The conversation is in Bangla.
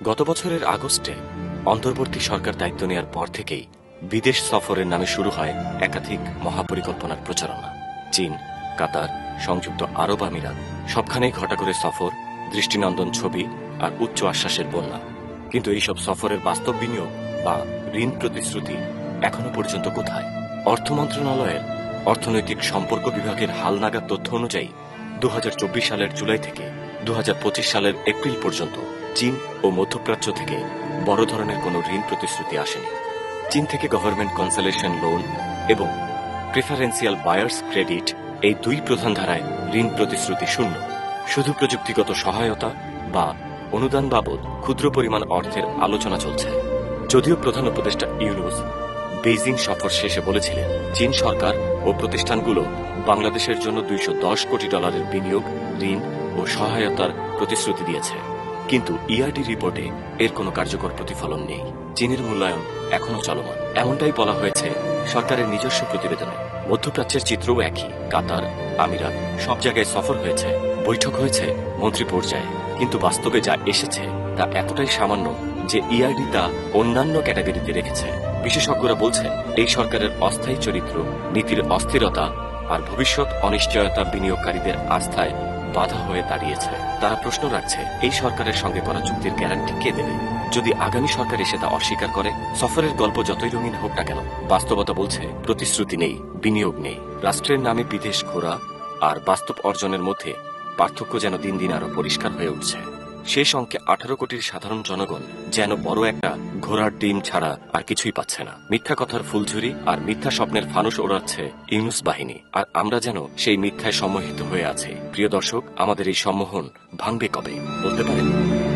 গত বছরের আগস্টে অন্তর্বর্তী সরকার দায়িত্ব নেওয়ার পর থেকেই বিদেশ সফরের নামে শুরু হয় একাধিক মহাপরিকল্পনার প্রচারণা। চীন, কাতার, সংযুক্ত আরব আমিরাত, সবখানেই ঘটা করে সফর, দৃষ্টিনন্দন ছবি আর উচ্চ আশ্বাসের বন্যা। কিন্তু এইসব সফরের বাস্তব বিনিয়োগ বা ঋণ প্রতিশ্রুতি এখনও পর্যন্ত কোথায়? অর্থ মন্ত্রণালয়ের অর্থনৈতিক সম্পর্ক বিভাগের হালনাগাদ তথ্য অনুযায়ী দু হাজার চব্বিশ সালের জুলাই থেকে দু হাজার পঁচিশ সালের এপ্রিল পর্যন্ত চীন ও মধ্যপ্রাচ্য থেকে বড় ধরনের কোনো ঋণ প্রতিশ্রুতি আসেনি। চীন থেকে গভর্নমেন্ট কনসালেশন লোন এবং প্রেফারেন্সিয়াল বায়ার্স ক্রেডিট এই দুই প্রধান ধারায় ঋণ প্রতিশ্রুতি শূন্য। শুধু প্রযুক্তিগত সহায়তা বা অনুদান বাবদ ক্ষুদ্র পরিমাণ অর্থের আলোচনা চলছে। যদিও প্রধান উপদেষ্টা ইউনুস বেইজিং সফর শেষে বলেছিলেন, চীন সরকার ও প্রতিষ্ঠানগুলো বাংলাদেশের জন্য দুইশো দশ কোটি ডলারের বিনিয়োগ, ঋণ ও সহায়তার প্রতিশ্রুতি দিয়েছে। কিন্তু ইআরডি রিপোর্টে এর কোনো কার্যকর প্রতিফলন নেই। চীনের মূল্যায়ন এখনও চলমান। এমনটাই বলা হয়েছে সরকারের নিজস্ব প্রতিবেদনে। মধ্যপ্রাচ্যের চিত্রও একই। কাতার, আমিরাত সব জায়গায় সফর হয়েছে, বৈঠক হয়েছে মন্ত্রী পর্যায়ে। কিন্তু বাস্তবে যা এসেছে তা এতটাই সামান্য যে ইআরডি তা অন্যান্য ক্যাটাগরিতে রেখেছে। বিশেষজ্ঞরা বলছেন, এই সরকারের অস্থায়ী চরিত্র, নীতির অস্থিরতা আর ভবিষ্যৎ অনিশ্চয়তা বিনিয়োগকারীদের আস্থায় বাধা হয়ে দাঁড়িয়েছে। তারা প্রশ্ন রাখছে, এই সরকারের সঙ্গে করা চুক্তির গ্যারান্টি কে দেবে? যদি আগামী সরকার এসে তা অস্বীকার করে, সফরের গল্প যতই রঙিন হোক না কেন, বাস্তবতা বলছে, প্রতিশ্রুতি নেই, বিনিয়োগ নেই। রাষ্ট্রের নামে বিদেশ ঘোরা আর বাস্তব অর্জনের মধ্যে পার্থক্য যেন দিন দিন আরও পরিষ্কার হয়ে উঠছে। শেষ অঙ্কে আঠারো কোটির সাধারণ জনগণ যেন বড় একটা ঘোড়ার ডিম ছাড়া আর কিছুই পাচ্ছে না। মিথ্যা কথার ফুলঝুরি আর মিথ্যা স্বপ্নের ফানুস ওড়াচ্ছে ইউনুস বাহিনী। আর আমরা যেন সেই মিথ্যায় সম্মোহিত হয়ে আছি। প্রিয় দর্শক, আমাদের এই সম্মোহন ভাঙবে কবে? বলতে পারেন?